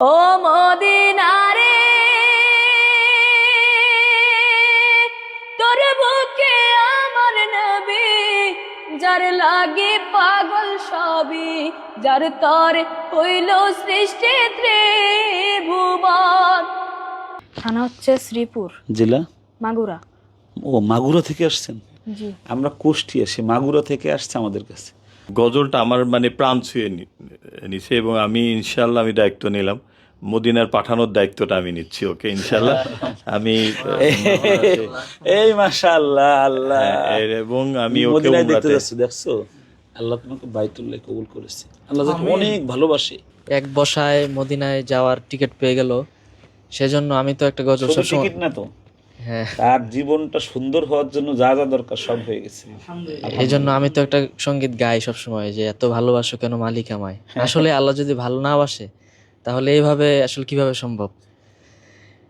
ও মদিনারে তোর বুকে আমার নবী যার লাগে পাগল সবই যার তর হইল সৃষ্টি ত্রিভুবন। থানা হচ্ছে শ্রীপুর জেলা? মাগুরা। ও মাগুরা থেকে আসছেন? জি। আমরা কুষ্টিয়া সে মাগুরা থেকে আসছে আমাদের কাছে। গজলটা আমার মানে প্রাণ ছুঁয়ে নি- নিছে এবং আমি ইনশাল্লাহ আমি দায়িত্ব নিলাম। মদিনার পাঠানোর দায়িত্বটা আমি নিচ্ছি ওকে? ইনশাল্লাহ আমি এই মাশাআল্লাহ আল্লাহ। এর- এবং আমি ওকে দেখছ? আল্লাহ তোমাকে বাইতুল্লাহ কবুল করেছে। আল্লাহ অনেক ভালোবাসে। এক বসায় মদিনায় যাওয়ার টিকিট পেয়ে গেল। সেজন্য আমি তো একটা গজল সবসময় টিকিট না তো? হ্যাঁ। তার জীবনটা সুন্দর হওয়ার জন্য যা যা দরকার সব হয়ে গেছে। এই জন্য আমি তো একটা সংগীত গাই সবসময় যে এত ভালোবাসো কেন মালিক আমায়? আসলে আল্লাহ যদি ভালো না বাসে তাহলে এইভাবে আসলে কীভাবে সম্ভব?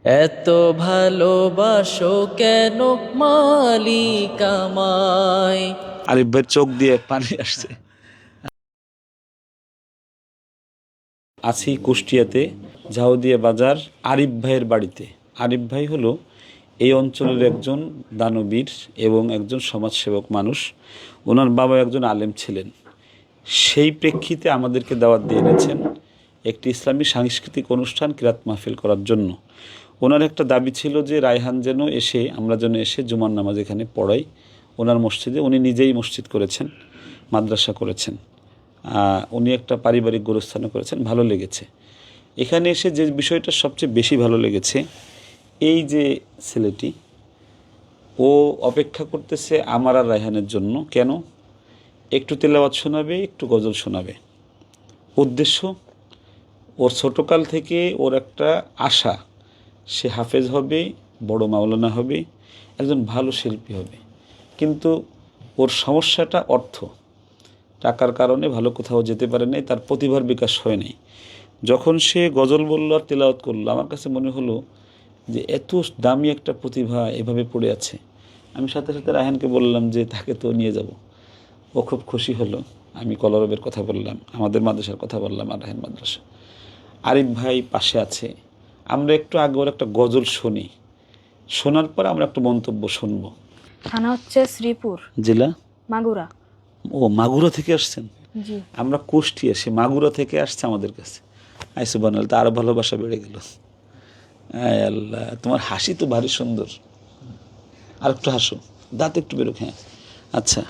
এত ভালোবাসো কেন মালিক আমায় আরিফ ভাইয়ের চোখ দিয়ে পানি আসছে। আছি কুষ্টিয়াতে ঝাউদিয়া বাজার আরিফ ভাইয়ের বাড়িতে। আরিফ ভাই হলো এই অঞ্চলের একজন দানবীর এবং একজন সমাজসেবক মানুষ। ওনার বাবা একজন আলেম ছিলেন। সেই প্রেক্ষিতে আমাদেরকে দাওয়াত দিয়ে এনেছেন। একটি ইসলামী সাংস্কৃতিক অনুষ্ঠান কিরাত মাহফিল করার জন্য। ওনার একটা দাবি ছিল যে, রায়হান যেন এসে, আমরা যেন এসে জুমার নামাজ এখানে পড়াই। ওনার মসজিদে উনি নিজেই মসজিদ করেছেন, মাদ্রাসা করেছেন। উনি একটা পারিবারিক গোরস্থানও করেছেন, ভালো লেগেছে। এখানে এসে যে বিষয়টা সবচেয়ে বেশি ভালো লেগেছে, এই যে ছেলেটি, ও অপেক্ষা করতেছে আমার আর রায়হানের জন্য। কেন? একটু তেলাওয়াত শোনাবে, একটু গজল শোনাবে। উদ্দেশ্য ওর ছোটকাল থেকে ওর একটা আশা, সে হাফেজ হবে, বড় মাওলানা হবে, একজন ভালো শিল্পী হবে। কিন্তু ওর সমস্যাটা অর্থ। টাকার কারণে ভালো কোথাও যেতে পারে নাই, তার প্রতিভার বিকাশ হয় নাই। যখন সে গজল বলল আর তেলাওয়াত করল, আমার কাছে মনে হলো যে এত দামি একটা প্রতিভা এভাবে পড়ে আছে। আমি সাথে সাথে রায়হানকে বললাম যে, তাকে তো নিয়ে যাব। ও খুব খুশি হলো। আমি কলরবের কথা বললাম, আমাদের মাদ্রাসার কথা বললাম আর রাহেন মাদ্রাসা। আরিফ ভাই পাশে আছে। আমরা একটু আগে ওর একটা গজল শুনি। শোনার পর আমরা একটা মন্তব্য শুনব। থানা হচ্ছে শ্রীপুর। জেলা? মাগুরা। ও মাগুরা থেকে আসছেন? জি। আমরা কুষ্টি আসি মাগুরা থেকে আসছে আমাদের কাছে। আইসু বানাল তো আরও ভালোবাসা বেড়ে গেল। আয় আল্লাহ তোমার হাসি তো ভারী সুন্দর। আর একটু হাসো দাঁত একটু বেরোক হ্যাঁ। আচ্ছা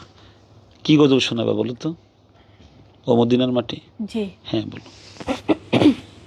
কি গজল শোনাবে বলো তো? ও মদিনার মাটি? জি। হ্যাঁ বলো।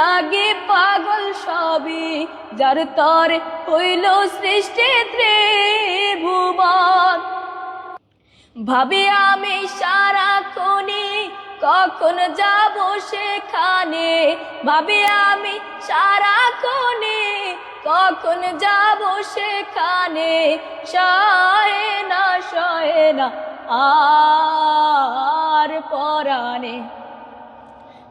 লাগে পাগল সবই যার তর হইল সৃষ্টি ত্রিভুবন। ভাবি আমি সারাক্ষণই কখন যাব সেখানে? ভাবি আমি সারাক্ষণে কখন যাব সেখানে? সয়ে না সয়ে না, আর পরাণে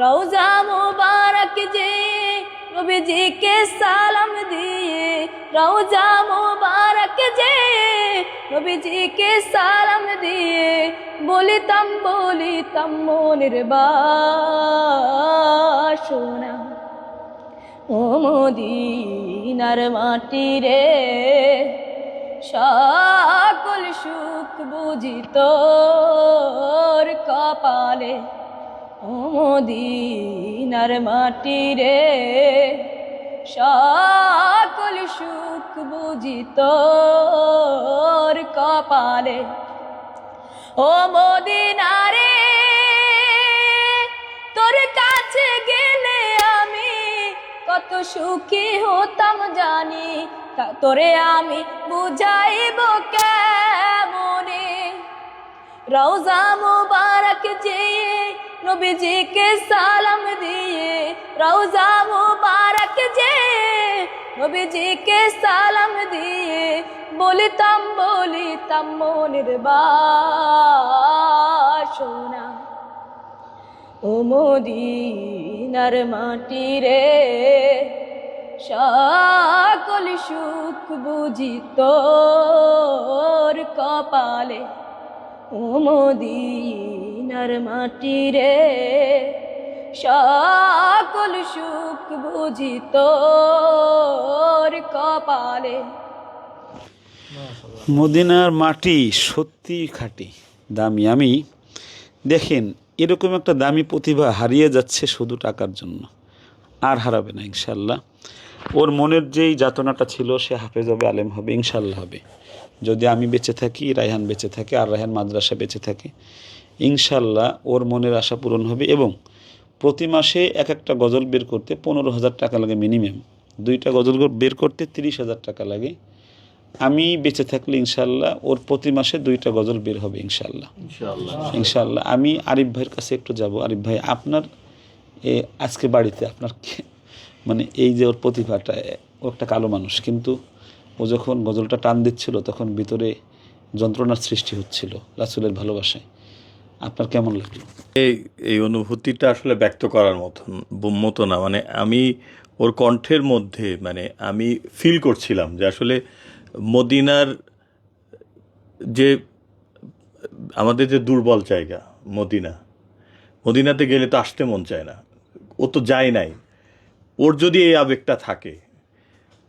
রওজা মুবারক যে নবীজিকে সালাম দিয়ে। রওজা মুবারক যে নবীজিকে সালাম দিয়ে। বলিতাম বলিতাম মনের বাসনা। ও মদিনার মাটি রে, সকল সুখ বুঝি তোর কপালে। ও মদিনার মাটি রে সকল সুখ বুঝি তোর কপালে। ও মদিনারে, তোর কাছে গেলে আমি কত সুখী হতাম জানি তোরে আমি বুঝাইব কেমনে? রওজা মুবারক যেয়ে নবীজিকে সালাম দিয়ে রওজা মুবারক যেয়ে নবীজিকে সালাম দিয়ে বলিতাম বলিতাম মনের বাসনা। ও মদিনার মাটি রে, সকল সুখ বুঝি তোর কপালে। ও মদিনার মাটি রে সকল সুখ বুঝি তোর কপালে। মদিনার মাটি সত্যি খাঁটি, দামি। আমি দেখেন, এরকম একটা দামি প্রতিভা হারিয়ে যাচ্ছে শুধু টাকার জন্য। আর হারাবে না ইনশাল্লাহ ওর মনের যেই যাতনাটা ছিল, সে হাফেজ হবে, আলেম হবে ইনশাল্লাহ হবে। যদি আমি বেঁচে থাকি, রায়হান বেঁচে থাকে, আর রায়হান মাদ্রাসা বেঁচে থাকে ইনশাল্লাহ ওর মনের আশা পূরণ হবে এবং প্রতি মাসে এক একটা গজল বের করতে পনেরো হাজার টাকা লাগে মিনিমাম। দুইটা গজল বের করতে তিরিশ হাজার টাকা লাগে। আমি বেঁচে থাকলে ইনশাল্লাহ ওর প্রতি মাসে দুইটা গজল বের হবে ইনশাল্লাহ। ইনশাআল্লাহ ইনশাল্লাহ। আমি আরিফ ভাইয়ের কাছে একটু যাব। আরিফ ভাই আপনার এ আজকে বাড়িতে আপনার মানে এই যে ওর প্রতিভাটা ও একটা কালো মানুষ কিন্তু ও যখন গজলটা টান দিচ্ছিল তখন ভিতরে যন্ত্রণার সৃষ্টি হচ্ছিল রাসুলের ভালোবাসায়। আপনার কেমন লাগল? এই এই অনুভূতিটা আসলে ব্যক্ত করার মতন মতো না। মানে আমি ওর কণ্ঠের মধ্যে মানে আমি ফিল করছিলাম যে আসলে মদিনার যে, আমাদের যে দুর্বল জায়গা, মদিনা, মদিনাতে গেলে তো আসতে মন চায় না। ও তো যায় নাই। ওর যদি এই আবেগটা থাকে,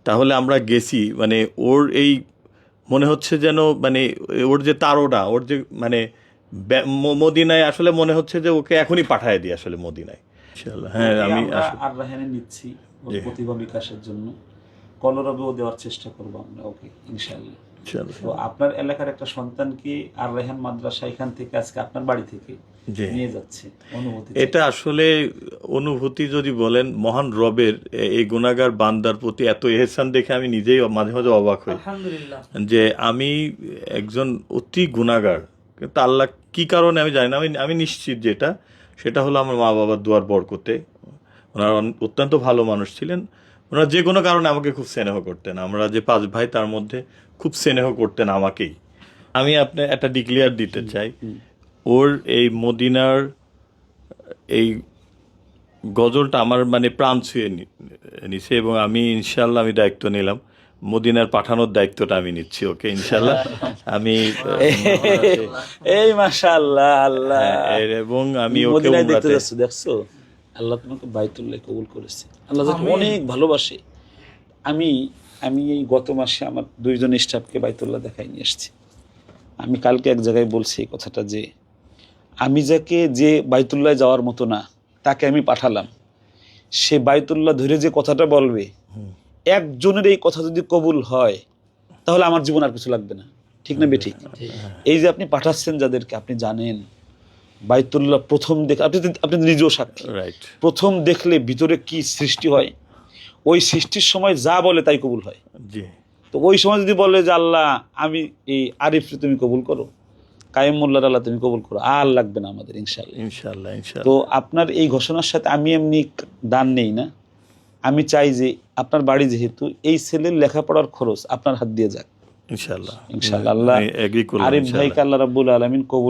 তাহলে আমরা গেছি মানে ওর এই মনে হচ্ছে যেন মানে ওর যে তারোটা ওর যে মানে মদিনায় আসলে মনে হচ্ছে যে ওকে এখনই পাঠায় দিই আসলে মদিনায়। হ্যাঁ আমি আর রাহানে নিচ্ছি প্রতিভা বিকাশের জন্য। কলরবেও দেওয়ার চেষ্টা করব আমরা ওকে ইনশাআল্লাহ। তো আপনার এলাকার একটা সন্তানকে আর রেহান মাদ্রাসা এখান থেকে আজকে আপনার বাড়ি থেকে। নিয়ে যাচ্ছে অনুমতি এটা আসলে অনুভূতি যদি বলেন মহান রবের এই গুণাগার বান্দার প্রতি এত এহসান দেখে আমি নিজেই মাঝে মাঝে অবাক হই। যে আমি একজন অতি গুণাগার কিন্তু আল্লাহ কি কারণে আমি জানি না আমি আমি নিশ্চিত যেটা সেটা হলো আমার মা বাবার দুয়ার বরকতে। ওনারা অত্যন্ত ভালো মানুষ ছিলেন। ওনারা যে কোনো কারণে আমাকে খুব স্নেহ করতেন। আমরা যে পাঁচ ভাই তার মধ্যে খুব স্নেহ করতেন আমাকেই। আমি আপনি একটা ডিক্লেয়ার দিতে চাই। ওর এই মদিনার এই গজলটা আমার মানে প্রাণ ছুঁয়ে নিছে এবং আমি ইনশাল্লাহ আমি দায়িত্ব নিলাম। মদিনার পাঠানোর দায়িত্বটা আমি নিচ্ছি ওকে ইনশাল্লাহ আমি এই মাশাআল্লাহ আল্লাহ। হ্যাঁ, এবং আমি ওকে দেখতে দেখছ? আল্লাহ তোমাকে বাইতুল্লাহ কবুল করেছে। আল্লাহ অনেক ভালোবাসে। আমি আমি এই গত মাসে আমার দুইজন স্টাফকে বাইতুল্লাহ দেখাই নিয়ে এসেছি আমি কালকে এক জায়গায় বলছি এই কথাটা যে আমি যাকে যে বাইতুল্লাহ যাওয়ার মতো না তাকে আমি পাঠালাম। সে বাইতুল্লাহ ধরে যে কথাটা বলবে একজনের এই কথা যদি কবুল হয় তাহলে আমার জীবন আর কিছু লাগবে না। ঠিক না বেঠিক? এই যে আপনি পাঠাচ্ছেন যাদেরকে আপনি জানেন বাইতুল্লাহ প্রথম দেখ আপনি আপনি নিজেও সাক্ষী। রাইট প্রথম দেখলে ভিতরে কি সৃষ্টি হয়? ওই সৃষ্টির সময় যা বলে তাই কবুল হয়। তো ওই সময় যদি বলে যে আল্লাহ আমি এই আরিফকে তুমি কবুল করো কায়েম মোল্লার আল্লাহ তুমি কবুল করো আর লাগবে না আমাদের ইনশাল্লাহ ইনশাল্লাহ তো আপনার এই ঘোষণার সাথে আমি এমনি দান নেই না? আমি চাই যে আপনার বাড়ি যেহেতু এই ছেলের লেখাপড়ার খরচ আপনার হাত দিয়ে যাক।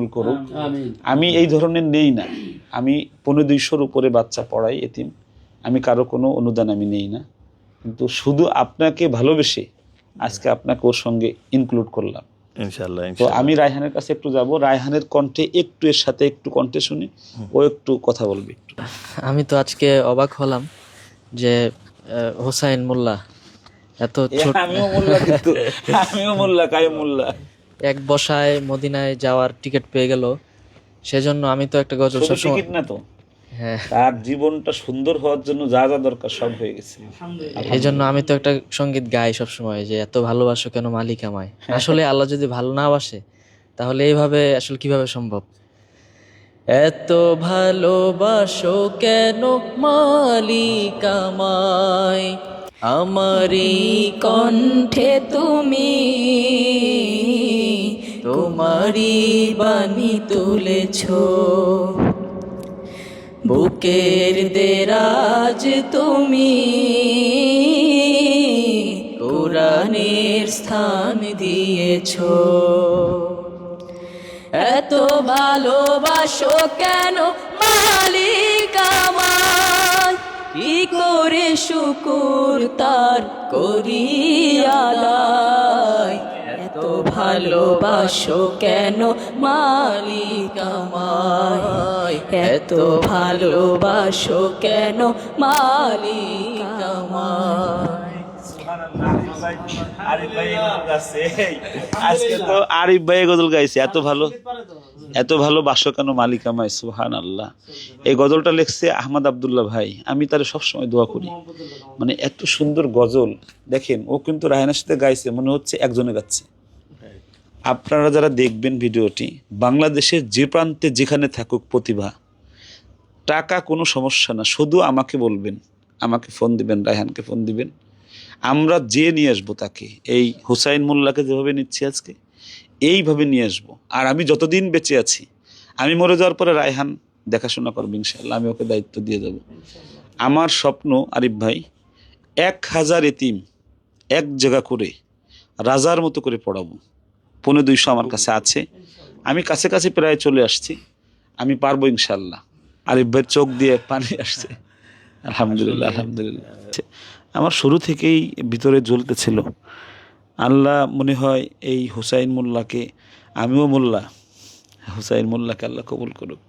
করুক। আমি এই ধরনের নেই না। আমি পনেরো দুইশোর উপরে বাচ্চা পড়াই এতিম। আমি কারও কোনো অনুদান আমি নেই না। কিন্তু শুধু আপনাকে ভালোবেসে আজকে আপনাকে ওর সঙ্গে ইনক্লুড করলাম। তো আমি রায়হানের কাছে একটু যাব। রায়হানের কণ্ঠে একটু এর সাথে একটু কণ্ঠে শুনি ও একটু কথা বলবে একটু। আমি তো আজকে অবাক হলাম। যে হোসাইন মোল্লা এত ছোট আমিও মোল্লা কিন্তু আমিও মোল্লা কায়ুম মোল্লা? এক বসায় মদিনায় যাওয়ার টিকিট পেয়ে গেল। সেজন্য আমি তো একটা গজল টিকিট না তো? হ্যাঁ। তার জীবনটা সুন্দর হওয়ার জন্য যা যা দরকার সব হয়ে গেছে। এই জন্য আমি তো একটা সংগীত গাই সব সময় যে এত ভালোবাসো কেন মালিক আমায়? আসলে আল্লাহ যদি ভালো না বাসে তাহলে এইভাবে আসলে কীভাবে সম্ভব? এত ভালোবাসো কেন মালিক আমায় আমারই কণ্ঠে তুমি, তোমারই বাণী তুলেছ। বুকের দেরাজ তুমি, কোরআনের স্থান দিয়েছ। এত ভালোবাসো কেন মালিক আমার কি করে শুকুর তার করি আদায়? এত ভালোবাসো কেন মালিক এত ভালোবাসো কেন মালিক আমায়? আজকে তো আরিফ ভাই গজল গাইছে, এত ভালো। এত ভালো বাসো কেন মালিক আমায় সুহান আল্লাহ এই গজলটা লিখছে আহমদ আবদুল্লাহ ভাই। আমি তার সবসময় দোয়া করি। মানে এত সুন্দর গজল। দেখেন, ও কিন্তু রায়নার সাথে গাইছে, মনে হচ্ছে একজনে গাচ্ছে। আপনারা যারা দেখবেন ভিডিওটি, বাংলাদেশের যে প্রান্তে যেখানে থাকুক প্রতিভা, টাকা কোনো সমস্যা না। শুধু আমাকে বলবেন, আমাকে ফোন দিবেন, রায়হানকে ফোন দিবেন। আমরা যে নিয়ে আসব তাকে এই হুসাইন মোল্লাকে যেভাবে নিচ্ছি আজকে এইভাবে নিয়ে আসব। আর আমি যতদিন বেঁচে আছি আমি মরে যাওয়ার পরে রায়হান দেখাশোনা করব ইনশাল্লাহ আমি ওকে দায়িত্ব দিয়ে যাব। আমার স্বপ্ন আরিফ ভাই এক হাজার এতিম এক জায়গা করে রাজার মতো করে পড়াবো। পনেরো দুইশো আমার কাছে আছে। আমি কাছে কাছে প্রায় চলে আসছি। আমি পারব ইনশাল্লাহ আরিফ ভাইয়ের চোখ দিয়ে পানি আসছে। আলহামদুলিল্লাহ আলহামদুলিল্লাহ। আমার শুরু থেকেই ভিতরে জ্বলতেছিল আল্লাহ মনে হয় এই হুসাইন মোল্লাকে, আমিও মোল্লা, হুসাইন মোল্লাকে আল্লাহ কবুল করুক।